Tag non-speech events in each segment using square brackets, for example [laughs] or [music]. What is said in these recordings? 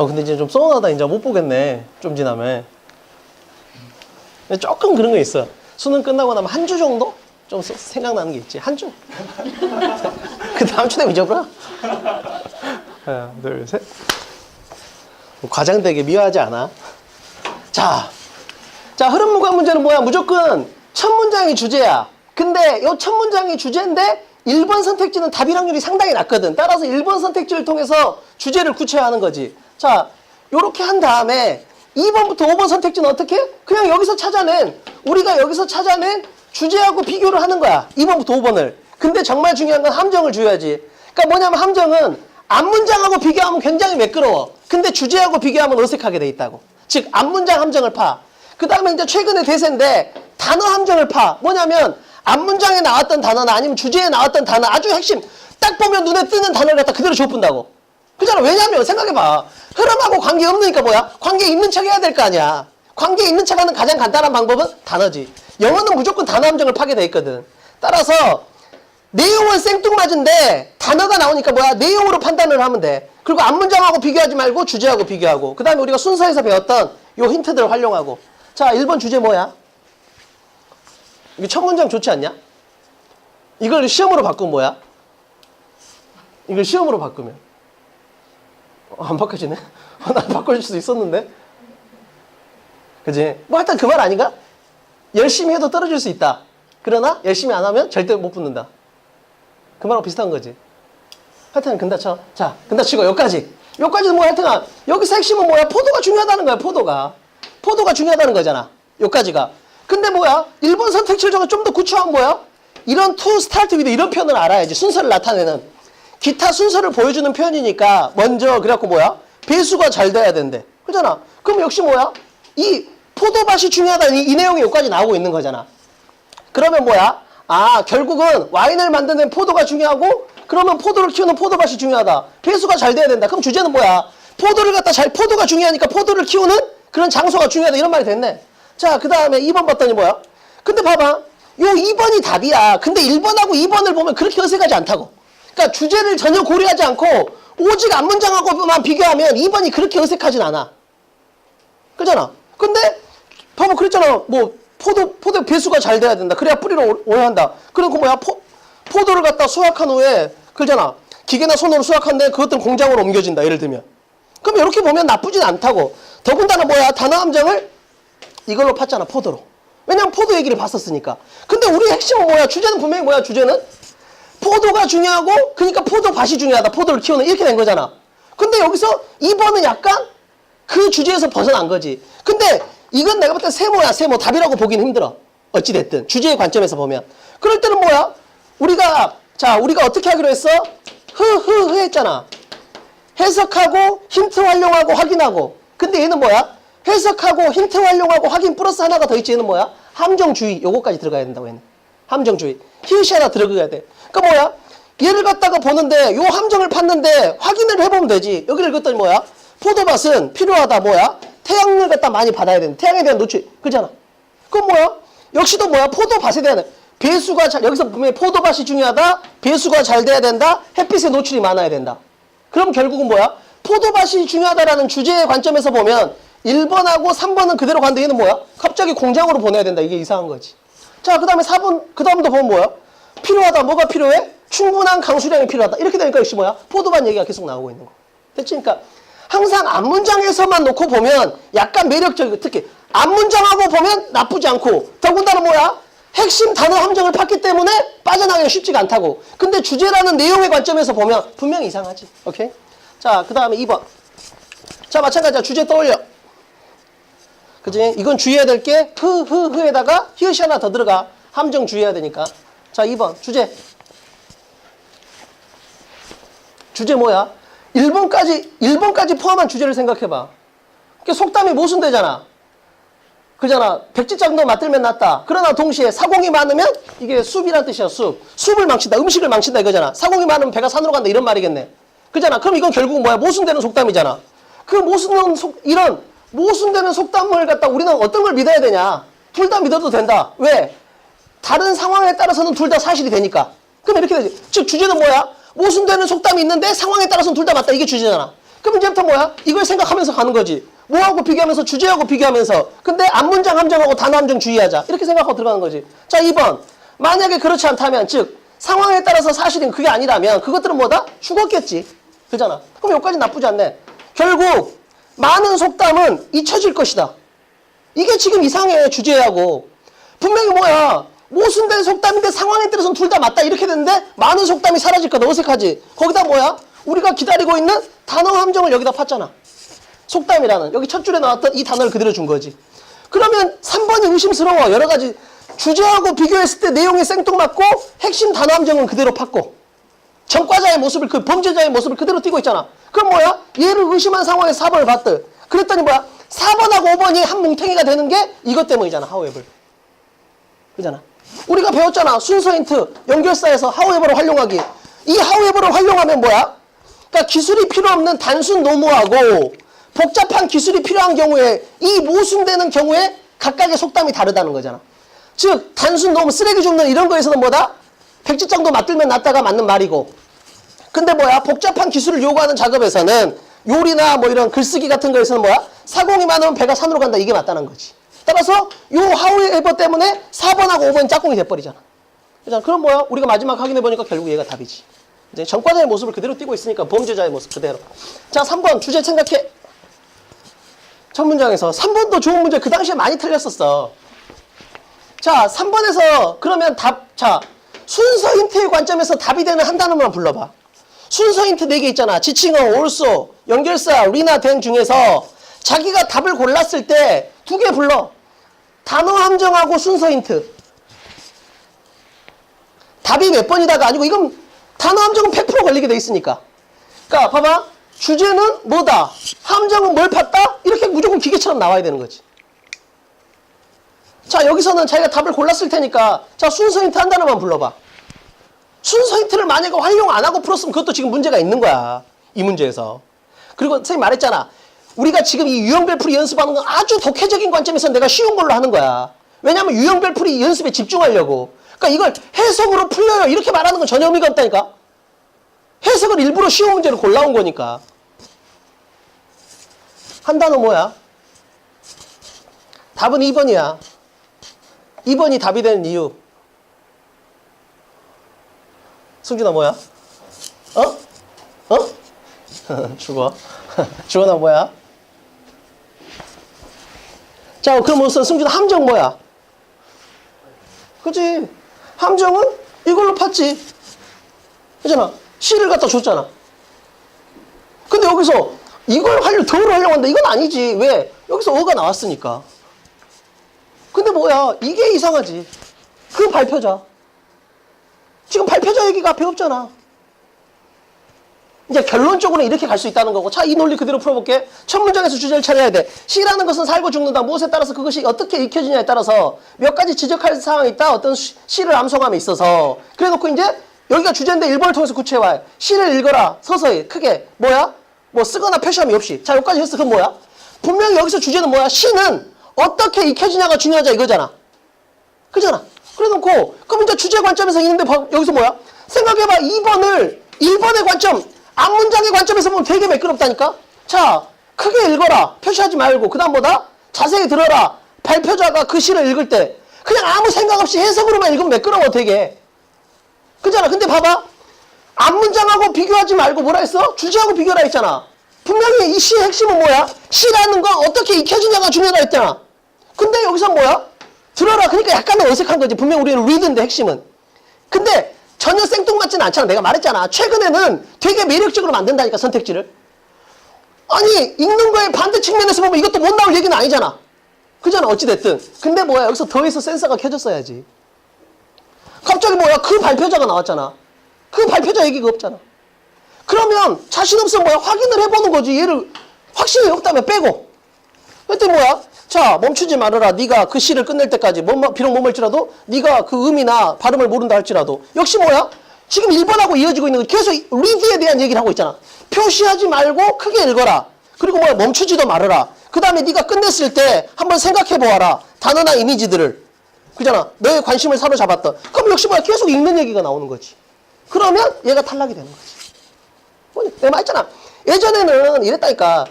어 근데 이제 좀 쏘하다 이제 못 보겠네. 좀 지나면. 조금 그런 거 있어. 수능 끝나고 나면 한 주 정도 좀 서- 생각나는 게 있지. 한 주. [laughs] 그 다음 주 되면 잊어버려. 하나, 둘, 셋. 과장되게 미워하지 않아. 자, 자 흐름 무관 문제는 뭐야? 무조건 첫 문장이 주제야. 근데 이 첫 문장이 주제인데 1번 선택지는 답이랑률이 상당히 낮거든. 따라서 1번 선택지를 통해서 주제를 구체화하는 거지. 자, 요렇게 한 다음에 2번부터 5번 선택지는 어떻게? 그냥 여기서 찾아낸 우리가 여기서 찾아낸 주제하고 비교를 하는 거야. 2번부터 5번을. 근데 정말 중요한 건 함정을 줘야지. 그러니까 뭐냐면 함정은 앞문장하고 비교하면 굉장히 매끄러워. 근데 주제하고 비교하면 어색하게 돼 있다고. 즉 앞문장 함정을 파. 그 다음에 이제 최근의 대세인데 단어 함정을 파. 뭐냐면 앞문장에 나왔던 단어나 아니면 주제에 나왔던 단어 아주 핵심 딱 보면 눈에 뜨는 단어를 갖다 그대로 줘본다고. 그잖아. 왜냐면 생각해봐. 흐름하고 관계 없으니까 뭐야? 관계 있는 척 해야 될 거 아니야. 관계 있는 척 하는 가장 간단한 방법은 단어지. 영어는 무조건 단어 함정을 파게 돼 있거든. 따라서 내용은 생뚱맞은데 단어가 나오니까 뭐야? 내용으로 판단을 하면 돼. 그리고 앞문장하고 비교하지 말고 주제하고 비교하고. 그 다음에 우리가 순서에서 배웠던 요 힌트들을 활용하고. 자, 1번 주제 뭐야? 이게 첫 문장 좋지 않냐? 이걸 시험으로 바꾸면 뭐야? 이걸 시험으로 바꾸면. 어, 안 바꿔지네? 어, [laughs] 난 바꿔줄 수도 있었는데? 그지? 뭐 하여튼 그 말 아닌가? 열심히 해도 떨어질 수 있다. 그러나 열심히 안 하면 절대 못 붙는다. 그 말하고 비슷한 거지. 하여튼 근다 쳐. 자, 근다 치고 여기까지. 여기까지는 뭐 하여튼 여기서 핵심은 뭐야? 포도가 중요하다는 거야, 포도가. 포도가 중요하다는 거잖아. 여기까지가. 근데 뭐야? 1번 선택지를 정해 좀더 구체화한 뭐야? 이런 to start with 이런 표현을 알아야지. 순서를 나타내는. 기타 순서를 보여주는 표현이니까 먼저 그래갖고 뭐야? 배수가 잘 돼야 된대. 그잖아. 그럼 역시 뭐야? 이 포도밭이 중요하다는 이, 이 내용이 여기까지 나오고 있는 거잖아. 그러면 뭐야? 아, 결국은 와인을 만드는 포도가 중요하고 그러면 포도를 키우는 포도밭이 중요하다. 배수가 잘 돼야 된다. 그럼 주제는 뭐야? 포도를 갖다 잘 포도가 중요하니까 포도를 키우는 그런 장소가 중요하다. 이런 말이 됐네. 자, 그 다음에 2번 봤더니 뭐야? 근데 봐봐. 요 2번이 답이야. 근데 1번하고 2번을 보면 그렇게 어색하지 않다고. 그러니까 주제를 전혀 고려하지 않고 오직 앞문장하고만 비교하면 2번이 그렇게 어색하진 않아. 그잖아. 근데 봐봐 그랬잖아. 뭐 포도 포도 배수가 잘 돼야 된다. 그래야 뿌리를 오- 오래 한다. 그리고 뭐야 포, 포도를 갖다 수확한 후에 그잖아. 기계나 손으로 수확한데 그것들은 공장으로 옮겨진다. 예를 들면. 그럼 이렇게 보면 나쁘진 않다고. 더군다나 뭐야 단어 함정을 이걸로 팠잖아 포도로. 왜냐면 포도 얘기를 봤었으니까. 근데 우리 핵심은 뭐야? 주제는 분명히 뭐야? 주제는 포도가 중요하고 그러니까 포도 밭이 중요하다. 포도를 키우는 이렇게 된 거잖아. 근데 여기서 2번은 약간 그 주제에서 벗어난 거지. 근데 이건 내가 볼 때 세모야, 세모. 답이라고 보기는 힘들어. 어찌됐든. 주제의 관점에서 보면. 그럴 때는 뭐야? 우리가, 자, 우리가 어떻게 하기로 했어? 흐, 흐, 흐 했잖아. 해석하고, 힌트 활용하고, 확인하고. 근데 얘는 뭐야? 해석하고, 힌트 활용하고, 확인 플러스 하나가 더 있지. 얘는 뭐야? 함정주의. 요거까지 들어가야 된다고 얘는. 함정주의. 히읗이 하나 들어가야 돼. 그러니까 뭐야? 얘를 갖다가 보는데 요 함정을 팠는데 확인을 해보면 되지. 여기를 읽었더니 뭐야? 포도밭은 필요하다 뭐야? 태양을 갖다 많이 받아야 된다. 태양에 대한 노출. 그잖아. 그건 뭐야? 역시도 뭐야? 포도밭에 대한 배수가 잘 여기서 분명히 포도밭이 중요하다. 배수가 잘 돼야 된다. 햇빛에 노출이 많아야 된다. 그럼 결국은 뭐야? 포도밭이 중요하다라는 주제의 관점에서 보면 1번하고 3번은 그대로 간데 얘는 뭐야? 갑자기 공장으로 보내야 된다. 이게 이상한 거지. 자, 그 다음에 4번, 그 다음도 보면 뭐야? 필요하다. 뭐가 필요해? 충분한 강수량이 필요하다. 이렇게 되니까 역시 뭐야? 포도밭 얘기가 계속 나오고 있는 거. 됐지? 그러니까 항상 앞문장에서만 놓고 보면 약간 매력적이고 특히 앞문장하고 보면 나쁘지 않고 더군다나 뭐야? 핵심 단어 함정을 팠기 때문에 빠져나가기가 쉽지가 않다고. 근데 주제라는 내용의 관점에서 보면 분명히 이상하지. 오케이? 자, 그 다음에 2번. 자, 마찬가지야. 주제 떠올려. 그지? 이건 주의해야 될 게 흐, 흐, 흐에다가 히읗이 하나 더 들어가. 함정 주의해야 되니까. 자, 2번. 주제. 주제 뭐야? 1번까지, 1번까지 포함한 주제를 생각해봐. 그게 속담이 모순되잖아. 그잖아. 백지장도 맞들면 낫다. 그러나 동시에 사공이 많으면 이게 숲이란 뜻이야, 숲. 숲을 망친다. 음식을 망친다 이거잖아. 사공이 많으면 배가 산으로 간다 이런 말이겠네. 그잖아. 그럼 이건 결국 뭐야? 모순되는 속담이잖아. 그 모순되는 속, 이런 모순되는 속담을 갖다 우리는 어떤 걸 믿어야 되냐? 둘 다 믿어도 된다. 왜? 다른 상황에 따라서는 둘 다 사실이 되니까. 그럼 이렇게 되지. 즉, 주제는 뭐야? 모순되는 속담이 있는데 상황에 따라서는 둘 다 맞다. 이게 주제잖아. 그럼 이제부터 뭐야? 이걸 생각하면서 가는 거지. 뭐하고 비교하면서 주제하고 비교하면서 근데 앞문장 함정하고 단어 함정 주의하자. 이렇게 생각하고 들어가는 거지. 자, 2번. 만약에 그렇지 않다면 즉 상황에 따라서 사실은 그게 아니라면 그것들은 뭐다? 죽었겠지. 그잖아. 그럼 여기까지 나쁘지 않네. 결국 많은 속담은 잊혀질 것이다. 이게 지금 이상해 주제하고. 분명히 뭐야 모순된 속담인데 상황에 따라서는 둘 다 맞다 이렇게 되는데 많은 속담이 사라질 거다. 어색하지? 거기다 뭐야? 우리가 기다리고 있는 단어 함정을 여기다 팠잖아. 속담이라는. 여기 첫 줄에 나왔던 이 단어를 그대로 준 거지. 그러면 3번이 의심스러워. 여러 가지 주제하고 비교했을 때 내용이 생뚱맞고 핵심 단어 함정은 그대로 팠고 전과자의 모습을 그 범죄자의 모습을 그대로 띄고 있잖아. 그럼 뭐야? 얘를 의심한 상황에서 4번을 봤더. 그랬더니 뭐야? 4번하고 5번이 한 뭉탱이가 되는 게 이것 때문이잖아. 하우에벌. 그잖아. 우리가 배웠잖아. 순서 힌트 연결사에서 하우에벌을 활용하기. 이 하우에벌을 활용하면 뭐야? 그러니까 기술이 필요 없는 단순 노무하고 복잡한 기술이 필요한 경우에 이 모순되는 경우에 각각의 속담이 다르다는 거잖아. 즉 단순 노무 쓰레기 줍는 이런 거에서는 뭐다? 백지장도 맞들면 낫다가 맞는 말이고 근데 뭐야? 복잡한 기술을 요구하는 작업에서는 요리나 뭐 이런 글쓰기 같은 거에서는 뭐야? 사공이 많으면 배가 산으로 간다. 이게 맞다는 거지. 따라서 요 하우에버 때문에 4번하고 5번이 짝꿍이 돼버리잖아. 그잖아 그럼 뭐야? 우리가 마지막 확인해 보니까 결국 얘가 답이지. 이제 전과자의 모습을 그대로 띄고 있으니까 범죄자의 모습 그대로. 자 3번 주제 생각해. 첫 문장에서 3번도 좋은 문제 그 당시에 많이 틀렸었어. 자 3번에서 그러면 답 자 순서 힌트의 관점에서 답이 되는 한 단어만 불러봐 순서 힌트 4개 있잖아. 지칭어, also, 연결사, 리나, 된 중에서 자기가 답을 골랐을 때 두 개 불러. 단어 함정하고 순서 힌트. 답이 몇 번이다가 아니고 이건 단어 함정은 100% 걸리게 돼 있으니까. 그러니까 봐봐. 주제는 뭐다. 함정은 뭘 팠다? 이렇게 무조건 기계처럼 나와야 되는 거지. 자 여기서는 자기가 답을 골랐을 테니까 자 순서 힌트 한 단어만 불러봐. 순서 힌트를 만약에 활용 안 하고 풀었으면 그것도 지금 문제가 있는 거야. 이 문제에서. 그리고 선생님 말했잖아. 우리가 지금 이 유형별 풀이 연습하는 건 아주 독해적인 관점에서 내가 쉬운 걸로 하는 거야. 왜냐하면 유형별 풀이 연습에 집중하려고. 그러니까 이걸 해석으로 풀려요. 이렇게 말하는 건 전혀 의미가 없다니까. 해석을 일부러 쉬운 문제를 골라온 거니까. 한 단어 뭐야? 답은 2번이야. 2번이 답이 되는 이유. 승준아 뭐야? 어? 어? [laughs] 죽어. [laughs] 죽어나 뭐야? 자, 그럼 우선 승준아 함정 뭐야? 그지? 함정은 이걸로 팠지. 그잖아. 시를 갖다 줬잖아. 근데 여기서 이걸 하려, 더를 하려고 한다. 이건 아니지. 왜? 여기서 어가 나왔으니까. 근데 뭐야? 이게 이상하지. 그 발표자. 지금 발표자 얘기가 앞에 없잖아. 이제 결론적으로 이렇게 갈 수 있다는 거고. 자, 이 논리 그대로 풀어볼게. 첫 문장에서 주제를 찾아야 돼. 시라는 것은 살고 죽는다. 무엇에 따라서 그것이 어떻게 익혀지냐에 따라서 몇 가지 지적할 사항이 있다. 어떤 시- 시를 암송함에 있어서. 그래 놓고 이제 여기가 주제인데 1번을 통해서 구체화해. 시를 읽어라. 서서히. 크게. 뭐야? 뭐 쓰거나 표시함이 없이. 자, 여기까지 했어. 그럼 뭐야? 분명히 여기서 주제는 뭐야? 시는 어떻게 익혀지냐가 중요하자 이거잖아. 그잖아. 그래 놓고, 그럼 이제 주제 관점에서 있는데, 봐, 여기서 뭐야? 생각해봐. 2번을, 1번의 관점, 앞 문장의 관점에서 보면 되게 매끄럽다니까? 자, 크게 읽어라. 표시하지 말고. 그 다음 뭐다? 자세히 들어라. 발표자가 그 시를 읽을 때, 그냥 아무 생각 없이 해석으로만 읽으면 매끄러워, 되게. 그잖아. 근데 봐봐. 앞 문장하고 비교하지 말고 뭐라 했어? 주제하고 비교라 했잖아. 분명히 이 시의 핵심은 뭐야? 시라는 건 어떻게 익혀지냐가 중요하다 했잖아. 근데 여기서 뭐야? 들어라. 그러니까 약간은 어색한 거지. 분명 우리는 리드인데 핵심은. 근데 전혀 생뚱맞지는 않잖아. 내가 말했잖아. 최근에는 되게 매력적으로 만든다니까 선택지를. 아니 읽는 거에 반대 측면에서 보면 이것도 못 나올 얘기는 아니잖아. 그잖아. 어찌됐든. 근데 뭐야. 여기서 더해서 센서가 켜졌어야지. 갑자기 뭐야. 그 발표자가 나왔잖아. 그 발표자 얘기가 없잖아. 그러면 자신 없으면 뭐야? 확인을 해보는 거지. 얘를 확신이 없다면 빼고. 그랬더니 뭐야? 자 멈추지 말아라. 네가 그 시를 끝낼 때까지 뭐, 비록 못말지라도 네가 그 의미나 발음을 모른다 할지라도 역시 뭐야? 지금 1번하고 이어지고 있는 거 계속 리드에 대한 얘기를 하고 있잖아. 표시하지 말고 크게 읽어라. 그리고 뭐야? 멈추지도 말아라. 그 다음에 네가 끝냈을 때 한번 생각해 보아라. 단어나 이미지들을. 그잖아. 너의 관심을 사로잡았던. 그럼 역시 뭐야? 계속 읽는 얘기가 나오는 거지. 그러면 얘가 탈락이 되는 거지. 뭐냐? 내가 말했잖아. 예전에는 이랬다니까.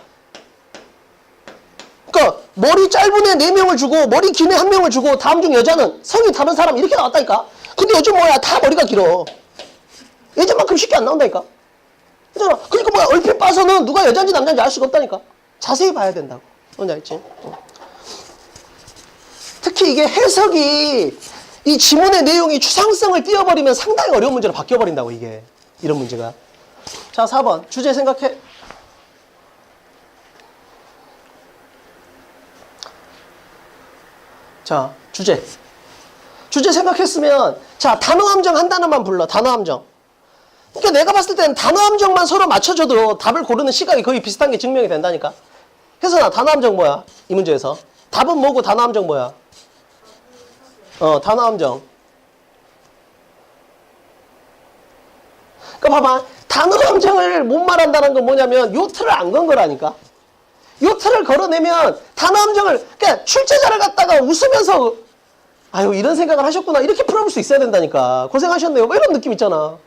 그러니까 머리 짧은 애 4명을 주고 머리 긴 애 1명을 주고 다음 중 여자는 성이 다른 사람 이렇게 나왔다니까. 근데 요즘 뭐야 다 머리가 길어. 예전만큼 쉽게 안 나온다니까. 그잖아. 그러니까 뭐야 얼핏 봐서는 누가 여자인지 남자인지 알 수가 없다니까. 자세히 봐야 된다고. 뭔지 알지? 어. 특히 이게 해석이 이 지문의 내용이 추상성을 띄워버리면 상당히 어려운 문제로 바뀌어버린다고 이게. 이런 문제가. 자 4번 주제 생각해. 자 주제. 주제 생각했으면 자 단어 함정 한 단어만 불러. 단어 함정. 그러니까 내가 봤을 때는 단어 함정만 서로 맞춰줘도 답을 고르는 시각이 거의 비슷한 게 증명이 된다니까. 혜선아, 단어 함정 뭐야? 이 문제에서. 답은 뭐고 단어 함정 뭐야? 어, 단어 함정. 그러니까 봐봐. 단어 함정을 못 말한다는 건 뭐냐면 요 틀을 안건 거라니까. 요 틀을 걸어내면 단어 함정을 그러니까 출제자를 갖다가 웃으면서 아유 이런 생각을 하셨구나. 이렇게 풀어볼 수 있어야 된다니까. 고생하셨네요. 뭐 이런 느낌 있잖아.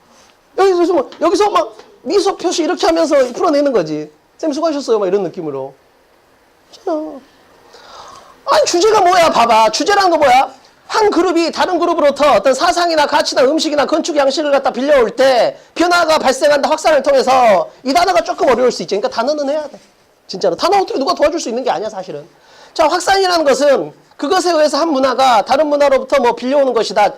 여기서 뭐, 여기서 막 미소 표시 이렇게 하면서 풀어내는 거지. 쌤 수고하셨어요. 막 이런 느낌으로. 있잖아 아니 주제가 뭐야? 봐봐. 주제라는 거 뭐야? 한 그룹이 다른 그룹으로부터 어떤 사상이나 가치나 음식이나 건축 양식을 갖다 빌려올 때 변화가 발생한다 확산을 통해서 이 단어가 조금 어려울 수 있지. 그러니까 단어는 해야 돼 진짜로. 단어 어떻게 누가 도와줄 수 있는 게 아니야 사실은. 자 확산이라는 것은 그것에 의해서 한 문화가 다른 문화로부터 뭐 빌려오는 것이다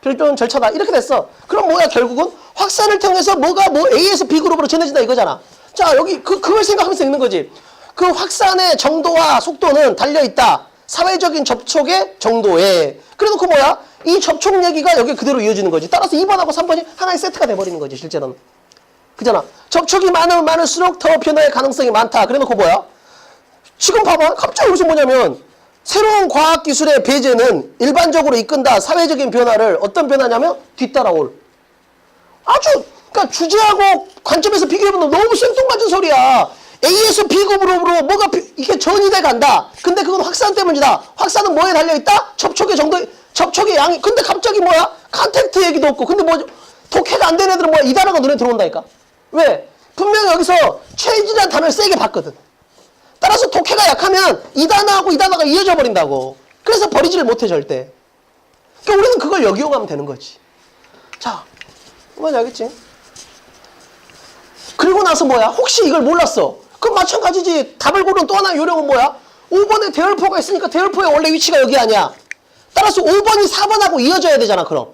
별도는 절차다 이렇게 됐어. 그럼 뭐야 결국은? 확산을 통해서 뭐가 뭐 A에서 B 그룹으로 전해진다 이거잖아. 자 여기 그, 그걸 생각하면서 읽는 거지. 그 확산의 정도와 속도는 달려 있다. 사회적인 접촉의 정도에. 그래놓고 뭐야? 이 접촉 얘기가 여기 그대로 이어지는 거지. 따라서 2번하고 3번이 하나의 세트가 돼버리는 거지 실제로는. 그잖아 접촉이 많으면 많을수록 더 변화의 가능성이 많다 그래 놓고 뭐야 지금 봐봐. 갑자기 여기서 뭐냐면 새로운 과학기술의 배제는 일반적으로 이끈다 사회적인 변화를 어떤 변화냐면 뒤따라올. 아주 그러니까 주제하고 관점에서 비교해보면 너무 생뚱맞은 소리야. A에서 B급으로 뭐가 비- 이게 전이 돼 간다. 근데 그건 확산 때문이다. 확산은 뭐에 달려 있다? 접촉의 정도, 접촉의 양이. 근데 갑자기 뭐야? 컨택트 얘기도 없고. 근데 뭐 독해가 안 되는 애들은 뭐야? 이 단어가 눈에 들어온다니까. 왜? 분명히 여기서 체질이라는 단어를 세게 봤거든. 따라서 독해가 약하면 이 단어하고 이 단어가 이어져 버린다고. 그래서 버리지를 못해 절대. 그러니까 우리는 그걸 역이용하면 되는 거지. 자, 뭔지 알겠지? 그리고 나서 뭐야? 혹시 이걸 몰랐어. 그럼 마찬가지지. 답을 고르는 또 하나의 요령은 뭐야? 5번에 대열포가 있으니까 대열포의 원래 위치가 여기 아니야. 따라서 5번이 4번하고 이어져야 되잖아, 그럼.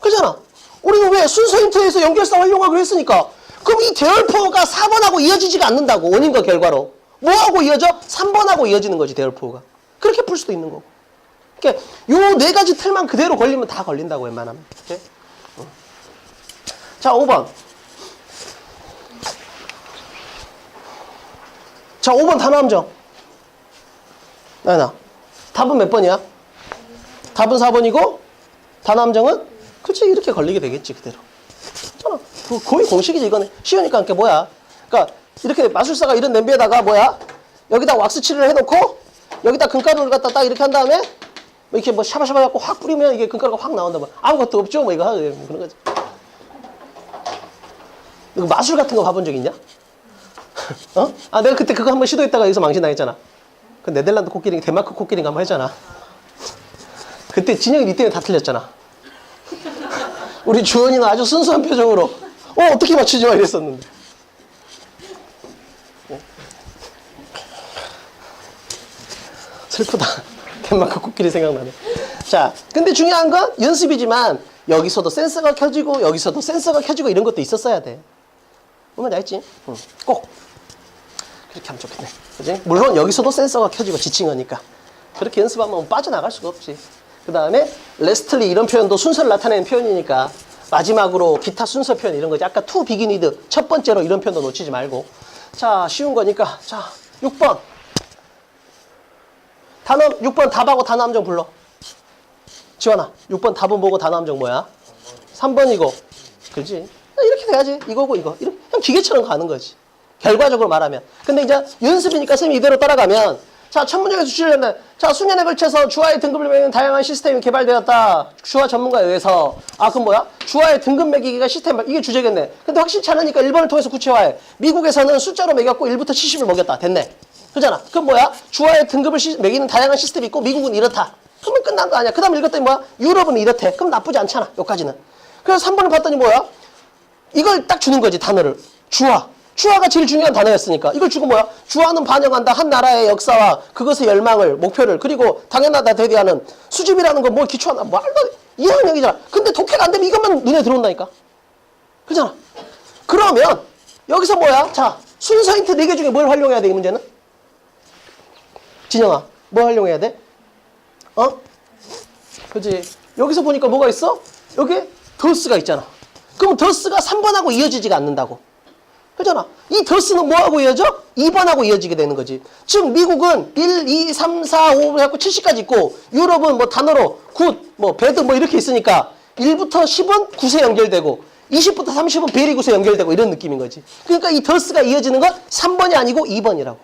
그잖아. 우리는 왜 순서 힌트에서 연결성 활용하기로 했으니까. 그럼 이 대열포가 4번하고 이어지지가 않는다고. 원인과 결과로. 뭐하고 이어져? 3번하고 이어지는 거지, 대열포가. 그렇게 풀 수도 있는 거고. 그러니까 요네 가지 틀만 그대로 걸리면 다 걸린다고 웬만하면. 이렇게. 어. 자, 5번. 자, 5번 단어 함정. 나연아. 답은 몇 번이야? 답은 4번이고, 단어 함정은? 그치, 이렇게 걸리게 되겠지, 그대로. 그 거의 공식이지, 이거는. 쉬우니까, 그게 뭐야. 그러니까, 이렇게 마술사가 이런 냄비에다가 뭐야? 여기다 왁스 칠을 해놓고, 여기다 금가루를 갖다 딱 이렇게 한 다음에, 뭐 이렇게 뭐 샤바샤바 갖고 확 뿌리면 이게 금가루가 확 나온다. 뭐 아무것도 없죠? 뭐 이거 그런 거지. 이거 마술 같은 거 봐본 적 있냐? [laughs] 어? 아, 내가 그때 그거 한번 시도했다가 여기서 망신당했잖아. 그 네덜란드 코끼리, 덴마크 코끼리인가 한번 했잖아. 그때 진영이 니 때문에 다 틀렸잖아. 우리 주원이는 아주 순수한 표정으로, 어, 어떻게 맞추지? 마 이랬었는데. 어? 슬프다. [laughs] 덴마크 코끼리 생각나네. 자, 근데 중요한 건 연습이지만, 여기서도 센서가 켜지고, 여기서도 센서가 켜지고, 이런 것도 있었어야 돼. 뭔지 알지? 응. 꼭. 그렇게 하면 좋겠네. 그지? 물론 여기서도 센서가 켜지고 지칭하니까. 그렇게 연습하면 빠져나갈 수가 없지. 그 다음에 레스틀리 이런 표현도 순서를 나타내는 표현이니까 마지막으로 기타 순서 표현 이런 거지. 아까 투 비기니드 첫 번째로 이런 표현도 놓치지 말고. 자, 쉬운 거니까. 자, 6번. 단어, 6번 답하고 단어 함정 불러. 지원아, 6번 답은 보고 단어 함정 뭐야? 3번이고. 그지? 이렇게 돼야지. 이거고 이거. 이렇게 그냥 기계처럼 가는 거지. 결과적으로 말하면. 근데 이제 연습이니까 쌤이 이대로 따라가면 자, 첫 문장에서 주시려면 자, 수년에 걸쳐서 주화의 등급을 매기는 다양한 시스템이 개발되었다. 주화 전문가에 의해서. 아, 그럼 뭐야? 주화의 등급 매기기가 시스템, 이게 주제겠네. 근데 확실치 않으니까 1번을 통해서 구체화해. 미국에서는 숫자로 매겼고 1부터 70을 먹였다. 됐네. 그잖아. 그럼 뭐야? 주화의 등급을 시- 매기는 다양한 시스템이 있고 미국은 이렇다. 그러면 끝난 거 아니야. 그 다음 읽었더니 뭐야? 유럽은 이렇대. 그럼 나쁘지 않잖아. 여기까지는. 그래서 3번을 봤더니 뭐야? 이걸 딱 주는 거지, 단어를. 주화. 주화가 제일 중요한 단어였으니까. 이걸 주고 뭐야? 주화는 반영한다. 한 나라의 역사와 그것의 열망을, 목표를, 그리고 당연하다 대비하는 수집이라는 건 뭘 기초하나. 말도. 이해하는 얘기잖아. 근데 독해가 안 되면 이것만 눈에 들어온다니까. 그잖아. 그러면, 여기서 뭐야? 자, 순서 힌트 4개 중에 뭘 활용해야 돼, 이 문제는? 진영아, 뭐 활용해야 돼? 어? 그지? 여기서 보니까 뭐가 있어? 여기 더스가 있잖아. 그럼 더스가 3번하고 이어지지가 않는다고. 그잖아. 이 더스는 뭐하고 이어져? 2번하고 이어지게 되는 거지. 즉, 미국은 1, 2, 3, 4, 5 해갖고 70까지 있고, 유럽은 뭐 단어로 굿, 뭐 배드 뭐 이렇게 있으니까 1부터 10은 9세 연결되고, 20부터 30은 베리 9세 연결되고 이런 느낌인 거지. 그러니까 이 더스가 이어지는 건 3번이 아니고 2번이라고.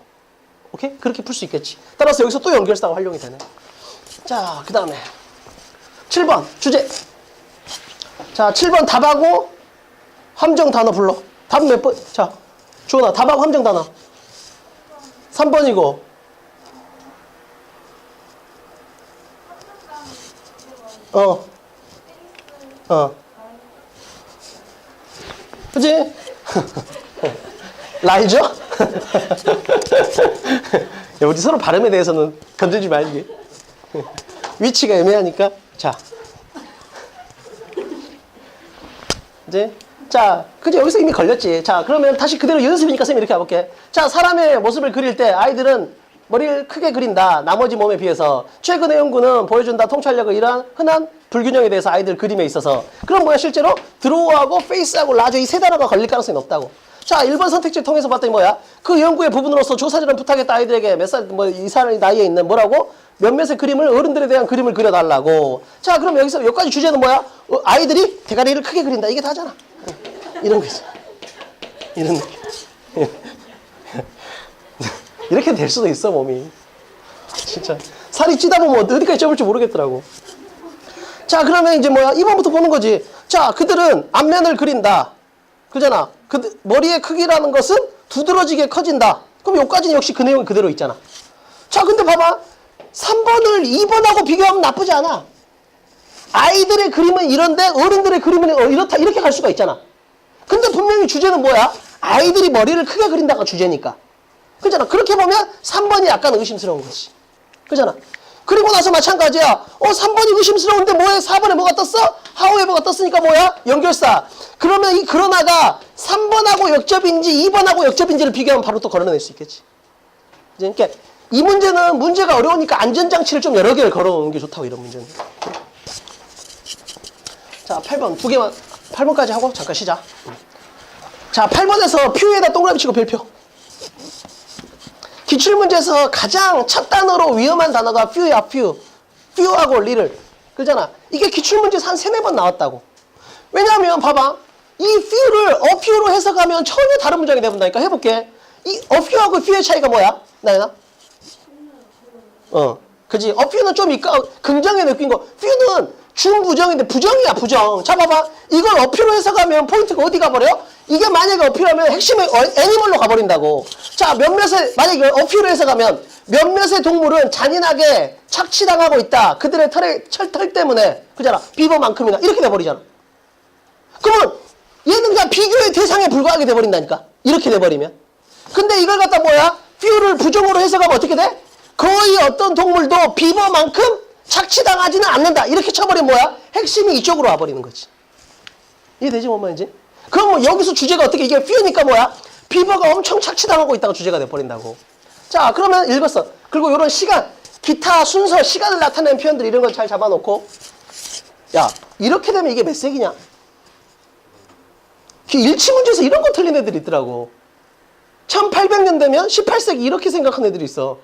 오케이? 그렇게 풀 수 있겠지. 따라서 여기서 또 연결사가 활용이 되네. 자, 그 다음에 7번 주제. 자, 7번 답하고 함정 단어 불러. 답 몇 번? 자, 주원아, 답하고 함정 단어. 3번이고. 어. 어. 그지? [laughs] 라이죠? [laughs] 야, 우리 서로 발음에 대해서는 건들지 말기. 위치가 애매하니까. 자. 이제 자, 그지 여기서 이미 걸렸지. 자, 그러면 다시 그대로 연습이니까 쌤 이렇게 해볼게. 자, 사람의 모습을 그릴 때 아이들은 머리를 크게 그린다. 나머지 몸에 비해서. 최근의 연구는 보여준다. 통찰력을 이러한 흔한 불균형에 대해서 아이들 그림에 있어서. 그럼 뭐야, 실제로 드로우하고 페이스하고 라저 이 세 단어가 걸릴 가능성이 높다고. 자, 1번 선택지 통해서 봤더니 뭐야? 그 연구의 부분으로서 조사자는 부탁했다 아이들에게 몇 살, 뭐, 이 사람 나이에 있는 뭐라고? 몇몇의 그림을, 어른들에 대한 그림을 그려달라고. 자, 그럼 여기서 여기까지 주제는 뭐야? 어, 아이들이 대가리를 크게 그린다. 이게 다잖아. 이런 거지. 이런 느낌. [laughs] 이렇게 될 수도 있어, 몸이. 진짜. 살이 찌다 보면 어디까지 쪄볼지 모르겠더라고. 자, 그러면 이제 뭐야? 2번부터 보는 거지. 자, 그들은 앞면을 그린다. 그잖아. 그, 머리의 크기라는 것은 두드러지게 커진다. 그럼 여기까지는 역시 그 내용이 그대로 있잖아. 자, 근데 봐봐. 3번을 2번하고 비교하면 나쁘지 않아. 아이들의 그림은 이런데 어른들의 그림은 어, 이렇다. 이렇게 갈 수가 있잖아. 근데 분명히 주제는 뭐야? 아이들이 머리를 크게 그린다가 주제니까. 그잖아. 그렇게 보면 3번이 약간 의심스러운 거지. 그잖아. 그리고 나서 마찬가지야. 어, 3번이 의심스러운데 뭐해? 4번에 뭐가 떴어? 하우에버가 떴으니까 뭐야? 연결사. 그러면 이 그러나가 3번하고 역접인지 2번하고 역접인지를 비교하면 바로 또 걸어낼 수 있겠지. 이제 그러니까 이 문제는 문제가 어려우니까 안전장치를 좀 여러 개를 걸어놓는 게 좋다고 이런 문제는. 자, 8번 두 개만 8번까지 하고 잠깐 쉬자. 자, 8번에서 퓨에다 동그라미 치고 별표. 기출문제에서 가장 첫 단어로 위험한 단어가 퓨야, 퓨. 퓨하고 리를. 그잖아. 이게 기출문제에서 한 세네 번 나왔다고. 왜냐하면 봐봐. 이 퓨를 어퓨로 해석하면 전혀 다른 문장이 돼본다니까. 해볼게. 이 어퓨하고 퓨의 차이가 뭐야? 나연아? 어. 그지? 어퓨는 좀 이까 긍정의 느낀 거. 퓨는 중부정인데 부정이야, 부정. 자, 봐봐. 이걸 어퓨로 해석하면 포인트가 어디 가버려? 이게 만약에 어퓨라면 핵심의 어, 애니멀로 가버린다고. 자, 몇몇의, 만약에 이걸 어퓨로 해석하면 몇몇의 동물은 잔인하게 착취당하고 있다. 그들의 털의, 철털 때문에. 그잖아. 비버만큼이나. 이렇게 돼버리잖아. 그러면 얘는 그냥 비교의 대상에 불과하게 돼버린다니까. 이렇게 돼버리면. 근데 이걸 갖다 뭐야? 퓨를 부정으로 해석하면 어떻게 돼? 거의 어떤 동물도 비버만큼 착취당하지는 않는다. 이렇게 쳐버리면 뭐야? 핵심이 이쪽으로 와버리는 거지. 이해되지, 뭔 말인지? 그럼 뭐 여기서 주제가 어떻게, 이게 퓨니까 뭐야? 비버가 엄청 착취당하고 있다가 주제가 돼버린다고. 자, 그러면 읽었어. 그리고 이런 시간, 기타 순서, 시간을 나타내는 표현들 이런 걸 잘 잡아놓고. 야, 이렇게 되면 이게 몇 세기냐? 일치 문제에서 이런 거 틀린 애들이 있더라고. 1800년 되면 18세기 이렇게 생각한 애들이 있어.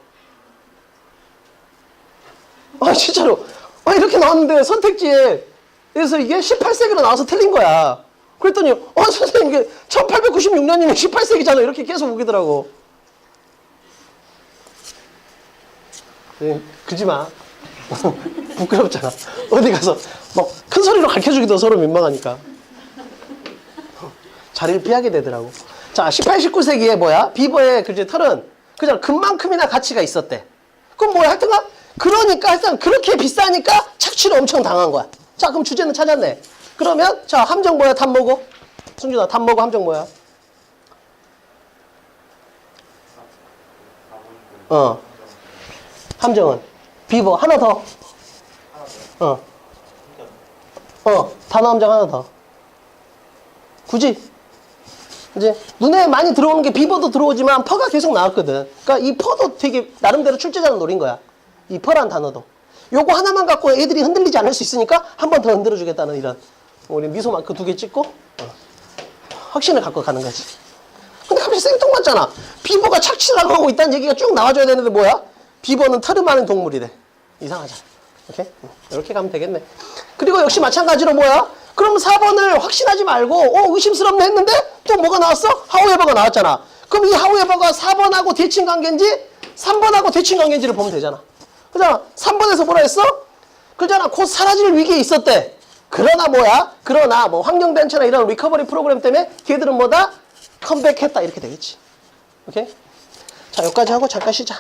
아, 진짜로. 아, 이렇게 나왔는데 선택지에 그래서 이게 18세기로 나와서 틀린 거야. 그랬더니, 어, 선생님, 이게 1896년이면 18세기잖아. 이렇게 계속 우기더라고. 예, 그러지 마. [laughs] 부끄럽잖아. 어디 가서 막 큰 소리로 가르쳐 주기도 서로 민망하니까. 자리를 피하게 되더라고. 자, 18, 19세기에 뭐야? 비버의 그제 털은 그냥 금만큼이나 가치가 있었대. 그럼 뭐야? 하여튼간 그러니까 하여튼 그렇게 비싸니까 착취를 엄청 당한 거야. 자, 그럼 주제는 찾았네. 그러면 자, 함정 뭐야? 탐 뭐고? 승준아, 탐 뭐고 함정 뭐야? 어. 함정은 비버 하나 더. 어. 어, 단어 함정 하나 더. 굳이 이제 눈에 많이 들어오는 게 비버도 들어오지만 퍼가 계속 나왔거든. 그러니까 이 퍼도 되게 나름대로 출제자는 노린 거야. 이 퍼란 단어도. 요거 하나만 갖고 애들이 흔들리지 않을 수 있으니까 한 번 더 흔들어 주겠다는 이런 우리 미소 마크 두개 찍고 어. 확신을 갖고 가는 거지. 근데 갑자기 생뚱맞잖아. 비버가 착취를 하고 있다는 얘기가 쭉 나와줘야 되는데 뭐야? 비버는 털이 많은 동물이래. 이상하잖아. 이렇게? 응, 이렇게 가면 되겠네. 그리고 역시 마찬가지로 뭐야? 그럼 4번을 확신하지 말고 어 의심스럽네 했는데 또 뭐가 나왔어? 하우에버가 나왔잖아. 그럼 이 하우에버가 4번하고 대칭 관계인지 3번하고 대칭 관계인지를 보면 되잖아. 그잖아. 3번에서 뭐라 했어? 그잖아. 곧 사라질 위기에 있었대. 그러나 뭐야? 그러나 뭐 환경단체나 이런 리커버리 프로그램 때문에 걔들은 뭐다? 컴백했다 이렇게 되겠지. 오케이? 자 여기까지 하고 잠깐 쉬자.